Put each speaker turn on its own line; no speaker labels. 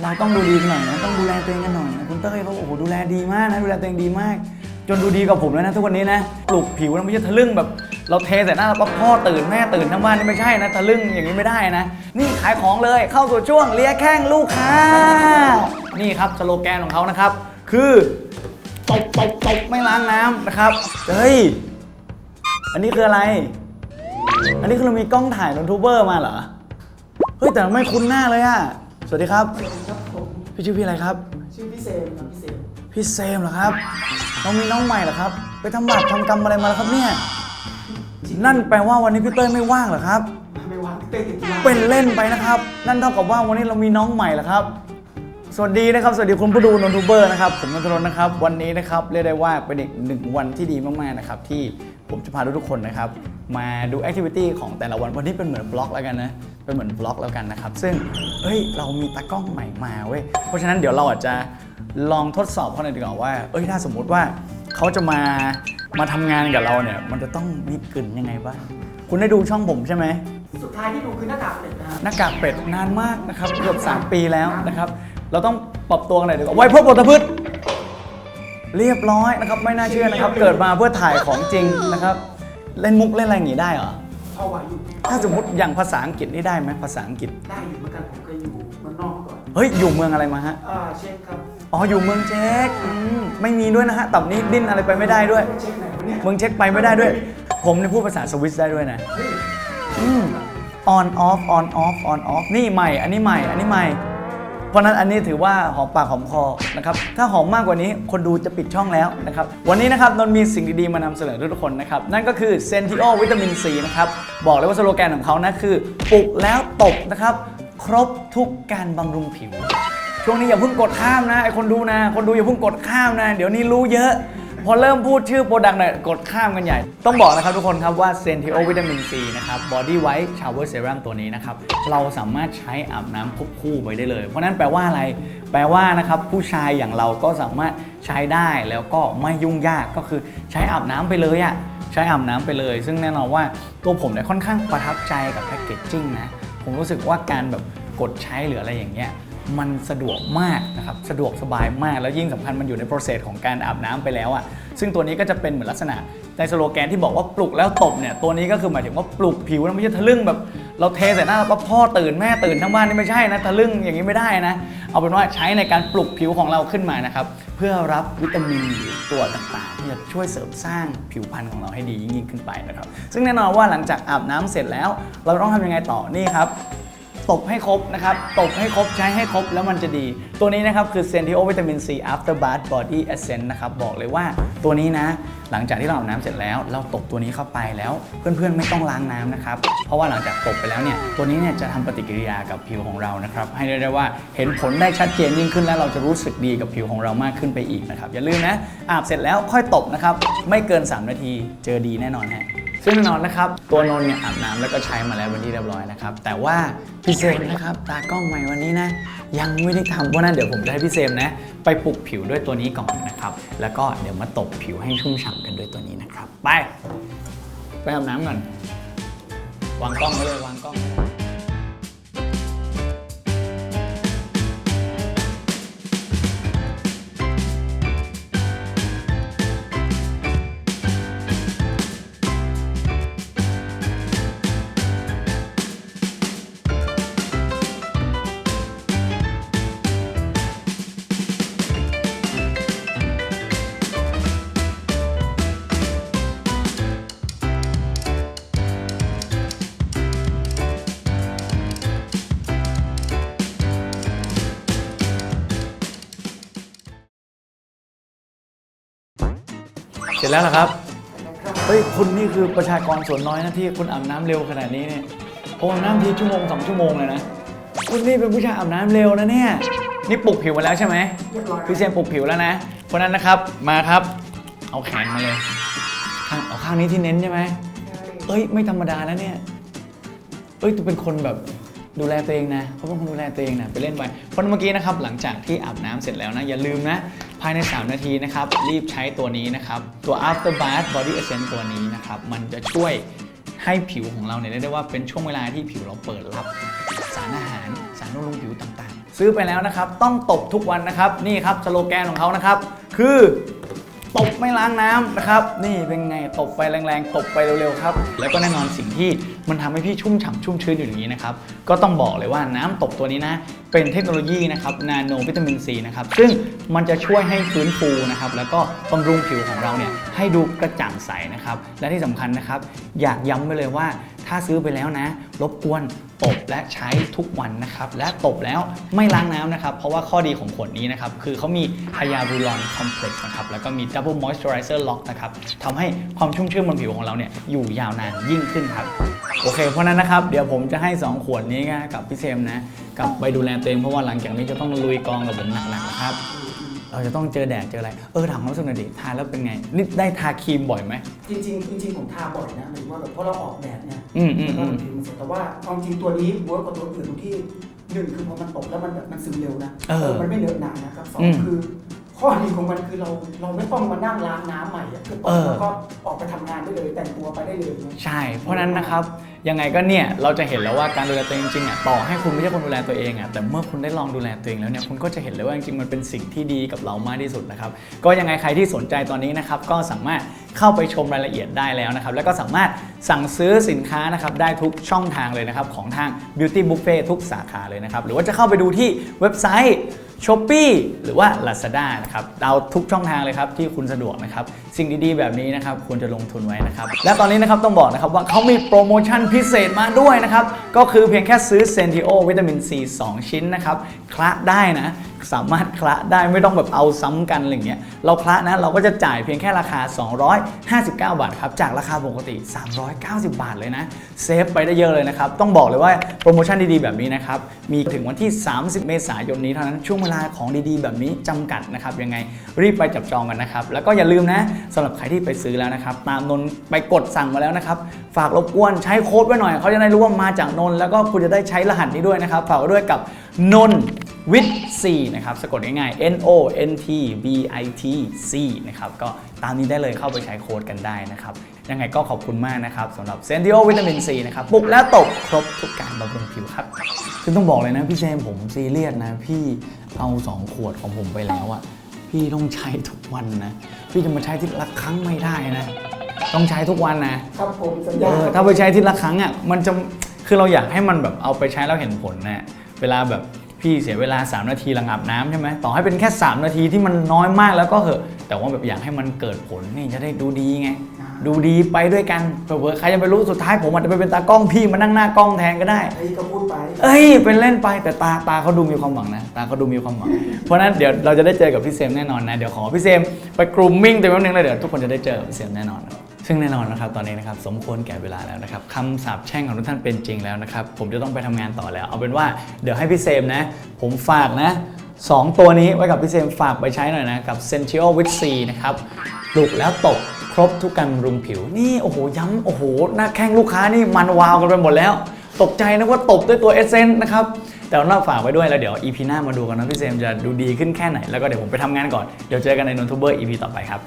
เราต้องดูดีกันหน่อยนะต้องดูแลตัวเองกันหน่อยนะคุณเต้ยเขาโอ้โหดูแลดีมากนะดูแลตัวเองดีมาก จนดูดีกับผมแล้วนะทุกวันนี้นะปลุกผิวนะไม่ใช่ทะลึ่งแบบ เราเทใส่หน้าแล้วก็พ่อตื่นแม่ตื่นทั้งบ้านนี่ไม่ใช่นะทะลึ่งอย่างนี้ไม่ได้นะ นี่ขายของเลยเข้าสู่ช่วงเลียแข้งลูกค้า นี่ครับสโลแกนของเขานะครับ คือตบตบตบไม่ล้างน้ำนะครับเฮ้ยอันนี้คืออะไร อันนี้คือเรามีกล้องถ่ายยูทูเบอร์มาเหรอเฮ้ยแต่ไม่คุ้นหน้าเลยอะ สวัสดีครับ
ครับผม
พี่ชื่อพี่อะไรครับ
ชื่อพี่เซมครับพี่เซม
พี่เซมเหรอครับน้องมีน้องใหม่เหรอครับ ไปทำบาปทำกรรมอะไรมาแล้วครับเนี่ย นั่นแปลว่าวันนี้พี่เต้ยไม่ว่างเหรอครับ
ไม่วางเต้ติดธุระ
เป็นเล่นไปนะครับ นั่นเท่ากับว่าวันนี้เรามีน้องใหม่เหรอครับ สวัสดีนะครับ สวัสดีคุณผู้ดูนนทูเบอร์นะครับ ผมนนทนนท์นะครับ วันนี้นะครับเรียกได้ว่าเป็นอีกหนึ่งวันที่ดีมากๆนะครับที่ ผมจะพาทุกๆคนนะครับ มาดูแอคทิวิตี้ของแต่ละวัน วันนี้เป็นเหมือนบล็อกแล้วกันนะ เป็นเหมือนบล็อกแล้วกันนะครับ ซึ่งเฮ้ย เรามีตากล้องใหม่มาเว้ย เพราะฉะนั้นเดี๋ยวเราอาจจะลองทดสอบเขาหน่อยดีกว่าว่า เอ้ย ถ้าสมมุติว่าเขาจะมา มาทำงานกับเราเนี่ย มันจะต้องมีกลิ่นยังไงบ้าง คุณได้ดูช่องผมใช่ไหม
สุดท้ายที่ดูคือหน้ากากเป็ดนะครับ
หน้ากากเป็ดนานมากนะครับ เกือบ 3 ปีแล้วนะครับ เราต้องปรับตัวกันหน่อยดีกว่าไว้พบปตพืช เรียบร้อยนะครับไม่น่าเชื่อนะครับ เกิดมาเพื่อถ่ายของจริงนะครับ เล่นมุกเล่นอะไรอย่างงี้ได้เหรอ
พอไหวอยู่
ถ้าสมมติอย่างภาษาอังกฤษนี่ได้ไหมภาษาอังกฤษ
ได้อยู่เหมือนกันผมเคยอยู่เมืองนอกมาก่อน
เฮ้ย อยู่เมืองอะไรมาฮะ
อ่าเช็คครับ
อ๋อ อยู่เมืองเช็กอืมไม่มีด้วยนะฮะตับนี้ดิ้นอะไรไปไม่ได้ด้วย
เช็คไหนวะเนี่ย
เมืองเช็กไปไม่ได้ด้วย ผมเนี่ยพูดภาษาสวิสได้ด้วยนะ
เฮ้ย
อืม on off on off on off นี่ใหม่ อันนี้ใหม่ อันนี้ใหม่ เพราะนั้นอันนี้ถือว่าหอมปากหอมคอนะครับถ้าหอมมากกว่านี้คนดูจะปิดช่องแล้วนะครับวันนี้นะครับนนท์มีสิ่งดีๆมานำเสนอทุกคนนะครับนั่นก็คือเซนติโอวิตามินซีนะครับบอกเลยว่าสโลแกนของเขานะคือปลุกแล้วตบนะครับครบทุกการบำรุงผิว ช่วงนี้อย่าเพิ่งกดข้ามนะไอคนดูนะ คนดูอย่าเพิ่งกดข้ามนะ เดี๋ยวนี้รู้เยอะ พอเริ่มพูดชื่อโปรดักต์หน่อยกดข้ามกันใหญ่ ต้องบอกนะครับทุกคนครับว่าเซนติโอวิตามินซีนะครับบอดี้ไวท์ชาวเวอร์เซรั่มตัวนี้นะครับ เราสามารถใช้อาบน้ำควบคู่ไปได้เลย เพราะนั้นแปลว่าอะไร แปลว่านะครับผู้ชายอย่างเราก็สามารถใช้ได้แล้วก็ไม่ยุ่งยากก็คือใช้อาบน้ำไปเลยอะใช้อาบน้ำไปเลย ซึ่งแน่นอนว่าตัวผมเนี่ยค่อนข้างประทับใจกับแพคเกจจิ้งนะ ผมรู้สึกว่าการแบบกดใช้หรืออะไรอย่างเงี้ย มันสะดวกมากนะครับสะดวกสบายมาก แล้วยิ่งสำคัญมันอยู่ใน process ของการอาบน้ำไปแล้วอะ่ะซึ่งตัวนี้ก็จะเป็นเหมือนลักษณะในสโลแกนที่บอกว่าปลุกแล้วตบเนี่ยตัวนี้ก็คือหมายถึงว่าปลุกผิวนะไม่ใช่ทะลึ่งแบบ เราเทใส่หน้าแล้วก็พ่อตื่นแม่ตื่นทั้งบ้านนี่ไม่ใช่นะทะลึ่งอย่างนี้ไม่ได้นะ เอาเป็นว่าใช้ในการปลุกผิวของเราขึ้นมานะครับเพื่อรับวิตามินหรือตัวต่างๆที่จะช่วยเสริมสร้างผิวพรรณของเราให้ดียิ่งขึ้นไปนะครับซึ่งแน่นอนว่าหลังจากอาบน้ำเสร็จแล้ว เราต้องทำยังไงต่อนี่ครับ ตบให้ครบนะครับ ตบให้ครบใช้ให้ครบแล้วมันจะดี ตัวนี้นะครับคือ Sentio วิตามิน C After Bath Body Essence นะครับ บอกเลยว่าตัวนี้นะ หลังจากที่เราอาบน้ำเสร็จแล้ว เราตบตัวนี้เข้าไปแล้ว เพื่อนๆไม่ต้องล้างน้ำนะครับ เพราะว่าหลังจากตบไปแล้วเนี่ย ตัวนี้เนี่ยจะทำปฏิกิริยากับผิวของเรานะครับ ให้ได้ว่าเห็นผลได้ชัดเจนยิ่งขึ้นและเราจะรู้สึกดีกับผิวของเรามากขึ้นไปอีกนะครับ อย่าลืมนะ อาบเสร็จแล้วค่อยตบนะครับ ไม่เกิน 3 นาที เจอดีแน่นอนฮะ ซึ่งแน่นอนนะครับ ตัวนนเนี่ยอาบน้ำแล้วก็ใช้มาแล้ววันที่เรียบร้อยนะครับ แต่ว่าพี่เซมนะครับ ตากล้องใหม่วันนี้นะ ยังไม่ได้ทำเพราะฉะนั้นเดี๋ยวผมจะให้พี่เซมนะ ไปปลุกผิวด้วยตัวนี้ก่อนนะครับ แล้วก็เดี๋ยวมาตบผิวให้ชุ่มฉ่ำกันด้วยตัวนี้นะครับ ไป ไปอาบน้ำก่อน วางกล้องไว้เลยวางกล้อง สร็จแล้วเหรอครับ เฮ้ยคุณนี่คือประชากรส่วนน้อยนะที่คุณอาบน้ำเร็วขนาดนี้เนี่ยผมอาบน้ำทีชั่วโมงสองชั่วโมงเลยนะ คุณนี่เป็นผู้ชายอาบน้ำเร็วนะเนี่ย นี่ปลุกผิวมาแล้วใช่ไหม
เรียบร้อย
พี่เซมปลุกผิวแล้วนะ เพราะฉะนั้นนะครับ มาครับ เอาแขนมาเลยข้างเอาข้างนี้ที่เน้นใช่ไหมเอ้ยไม่ธรรมดาแล้วเนี่ย เอ้ยตัวเป็นคนแบบ ดูแลตัวเองนะเขาเป็นคนดูแลตัวเองนะไปเล่นไปเพราะเมื่อกี้นะครับหลังจากที่อาบน้ำเสร็จแล้วนะอย่าลืมนะ ภายใน 3 นาทีนะครับ รีบใช้ตัวนี้นะครับ ตัว after bath body essence ตัวนี้นะครับ มันจะช่วยให้ผิวของเราเนี่ยเรียกได้ว่าเป็นช่วงเวลาที่ผิวเราเปิดรับ สารอาหารสารบำรุงผิวต่างๆ ซื้อไปแล้วนะครับ ต้องตบทุกวันนะครับนี่ครับสโลแกนของเขานะครับ คือ ตบไม่ล้างน้ำนะครับ นี่เป็นไงตบไปแรงๆ ตบไปเร็วๆครับ แล้วก็แน่นอนสิ่งที่มันทำให้พี่ชุ่มฉ่ำชุ่มชื้นอยู่อย่างนี้นะครับ ก็ต้องบอกเลยว่าน้ำตบตัวนี้นะ เป็นเทคโนโลยีนะครับนาโนวิตามินซีนะครับ ซึ่งมันจะช่วยให้ฟื้นฟูนะครับ แล้วก็บำรุงผิวของเราเนี่ยให้ดูกระจ่างใสนะครับ และที่สำคัญนะครับ อยากย้ำไว้เลยว่า ถ้าซื้อไปแล้วนะ รบกวนตบและใช้ทุกวันนะครับ และตบแล้วไม่ล้างน้ำนะครับ เพราะว่าข้อดีของขวดนี้นะครับ คือเขามีไฮยาบูรอนคอมเพล็กซ์นะครับ แล้วก็มี Double Moisturizer Lock นะครับทำให้ความชุ่มชื่นบนผิวของเราเนี่ยอยู่ยาวนานยิ่งขึ้นครับ โอเค เพราะนั้นนะครับ เดี๋ยวผมจะให้ 2 ขวดนี้นะกับพี่เซมนะกับไปดูแลตัวเองเพราะว่าหลังจากนี้จะต้องลุยกองกับผมหนักๆนะครับเราจะต้องเจอแดดเจออะไร เออถามความรู้สึกหน่อยดิทาแล้วเป็นไง นี่ได้ทาครีมบ่อยไหม
จริงๆจริงๆผมทาบ่อยนะหมายว่าแบบเพราะเราออกแดดเนี่ย
อืมอืม
แล้ว
อื
ก็
ม
ผิวมันเสร็จแต่ว่าความจริงตัวนี้เวิร์กกว่าตัวอื่นตรงที่หนึ่งคือพอมันตกแล้วมันแบบมันซึมเร็วนะ
เออ
มันไม่เหนอะหนานะครับสอง
อืม
คือ ข้อดีของมันคือเราเราไม่ต้องมานั่งล้างน้ำใหม่อะคือต
เอกอ
แล้วก็ออกไปทำงานได้เลย แต่งตัวไปได้เลยนะ
ใช่ เพราะฉะนั้นนะครับยังไงก็เนี่ยเราจะเห็นแล้วว่าการดูแลตัวเองจริงๆอะต่อให้คุณไม่ใช่คนดูแลตัวเองอะแต่เมื่อคุณได้ลองดูแลตัวเองแล้วเนี่ยคุณก็จะเห็นเลยว่าจริงๆมันเป็นสิ่งที่ดีกับเรามากที่สุดนะครับก็ยังไงใครที่สนใจตอนนี้นะครับก็สามารถเข้าไปชมรายละเอียดได้แล้วนะครับแล้วก็สามารถสั่งซื้อสินค้านะครับได้ทุกช่องทางเลยนะครับของทาง Beauty Buffet ทุกสาขาเลยนะครับหรือว่าจะเข้าไปดูที่เว็บไซต์ s h o p e e หรือว่า Lazada นะครับเอาทุกช่องทางเลยครับที่คุณสะดวกนะครับสิ่งดีๆ แบบนี้นะครับควรจะลงทุนไว้นะครับและตอนนี้นะครับต้องบอกนะครับว่าเขามีโปรโมชั่นพิเศษมาด้วยนะครับก็คือเพียงแค่ซื้อเซนติโอวิตามินซี2ชิ้นนะครับคละได้นะสามารถคละได้ไม่ต้องแบบเอาซ้ำกันอะไรอเงี้ยเราคละนะเราก็จะจ่ายเพียงแค่ราคา 259 บาทครับจากราคาปกติ 390 บาทเลยนะเซฟไปได้เยอะเลยนะครับต้องบอกเลยว่าโปรโมชั่นดีๆแบบนี้นะครับมีถึงวันที่ 30 เมษายนนี้เท่านั้นช่วงเวลาของดีๆ แบบนี้จำกัดนะครับยังไงรีบไปจับจองกันนะครับ แล้วก็อย่าลืมนะสำหรับใครที่ไปซื้อแล้วนะครับ ตามนนไปกดสั่งมาแล้วนะครับ ฝากรบกวนใช้โค้ดไว้หน่อยเขาจะได้รู้ว่ามาจากนนแล้วก็คุณจะได้ใช้รหัสนี้ด้วยนะครับฝากไว้ด้วยกับนน วิท C นะครับสะกดง่ายๆ N O N T B I T C นะครับก็ตามนี้ได้เลยเข้าไปใช้โค้ดกันได้นะครับยังไงก็ขอบคุณมากนะครับสำหรับเซนติโอวิตามิน C นะครับปลุกแล้วตกครบทุกการบำรุงผิวครับคือต้องบอกเลยนะพี่เจมส์ผมซีเรียสนะ พี่เอา 2 ขวดของผมไปแล้วอะพี่ต้องใช้ทุกวันนะ พี่จะมาใช้ทีละครั้งไม่ได้นะ ต้องใช้ทุกวันนะ
ครับผมสัญ
เอ
ญา
อถ้าไปใช้ทีละครั้งอะมันจะคือเราอยากให้มันแบบเอาไปใช้แล้วเห็นผลนะเวลาแบบ พี่เสียเวลา 3 นาทีระงับน้ำใช่ไหมต่อให้เป็นแค่ 3 นาทีที่มันน้อยมากแล้วก็เหอะ แต่ว่าแบบอยากให้มันเกิดผลนี่จะได้ดูดีไง ดูดีไปด้วยกันเผื่อๆใครจะไปรู้สุดท้ายผมอาจจะไปเป็นตากล้องพี่มานั่งหน้ากล้องแทนก็ได้
ไอ้ก็พูดไป
เอ้ยเป็นเล่นไปแต่ตาตาเขาดูมีความหวังนะตาเขาดูมีความหวัง เพราะฉะนั้นเดี๋ยวเราจะได้เจอกับพี่เซมแน่นอนนะเดี๋ยวขอพี่เซมไปกรูมมิ่งตัวแป๊บนึงแล้วเดี๋ยวทุกคนจะได้เจอกับพี่เซมแน่นอน ซึ่งแน่นอนนะครับตอนนี้นะครับสมควรแก่เวลาแล้วนะครับคำสาปแช่งของทุกท่านเป็นจริงแล้วนะครับผมจะต้องไปทำงานต่อแล้ว เอาเป็นว่าเดี๋ยวให้พี่เซมนะ ผมฝากนะสองตัวนี้ไว้กับพี่เซมฝากไปใช้หน่อยนะ กับ c e n t i o with C นะครับปลุกแล้วตกครบทุกการบำรุงผิว นี่โอ้โห ย้ำโอ้โห หน้าแข้งลูกค้านี่มันวาวกันไปหมดแล้ว ตกใจนะว่าตบด้วยตัวเอเซนนะครับแต่เราฝากไว้ด้วยแล้วเดี๋ยว EP หน้ามาดูกันนะพี่เซมจะดูดีขึ้นแค่ไหน แล้วก็เดี๋ยวผมไปทำงานก่อน เดี๋ยวเจอกันในนนทูเบอร์ EP ต่อไปครับ